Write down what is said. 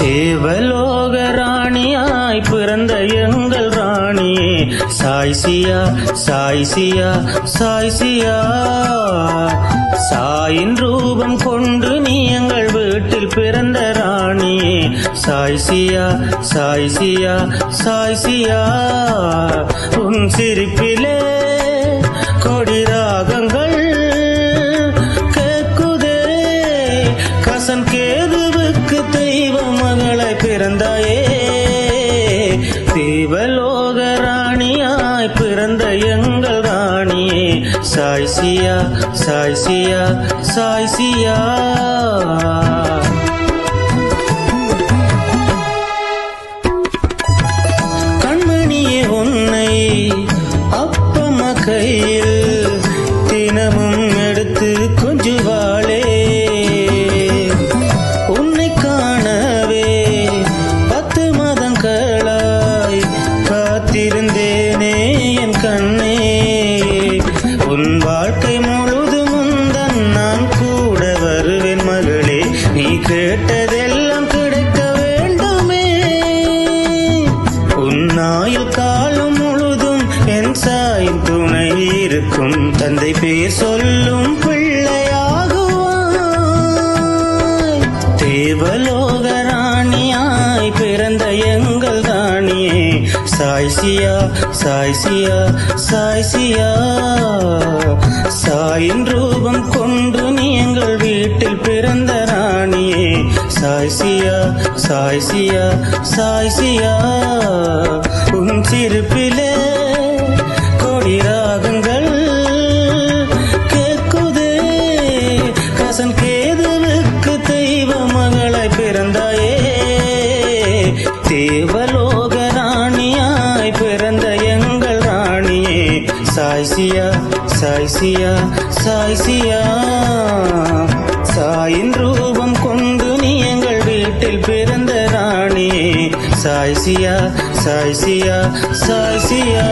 தேவலோக ராணியாய் பிறந்த எங்கள் ராணியே. சாய்சியா சாய்சியா சாய்சியா சாயின் ரூபம் கொண்டு நீ எங்கள் வீட்டில் பிறந்த ராணியே. சாய்சியா சாய்சியா சாய்சியா உன் சிரிப்பிலே சாய்சியா சாய்சியா சாய்சியா கண்மணியே உன்னை அப்பம கையில் என் சாயின் துணை இருக்கும். தந்தை பேர் சொல்லும் பிள்ளையாகுவாய். தேவலோக ராணியாய் பிறந்த எங்கள் ராணியே சாய்சியா சாய்சியா சாய்சியா சாயின் ரூபம் கொண்டு நீ எங்கள் வீட்டில் பிறந்த ராணியே. சாய்சியா சாய்சியா சாய்சியா உன் சிறுப்பிலே சாய்சியா சாய்சியா சாய்சியா. சாயின் ரூபம் கொண்டு நீ எங்கள் வீட்டில் பிறந்த ராணி. சாய்சியா சாய்சியா சாய்சியா.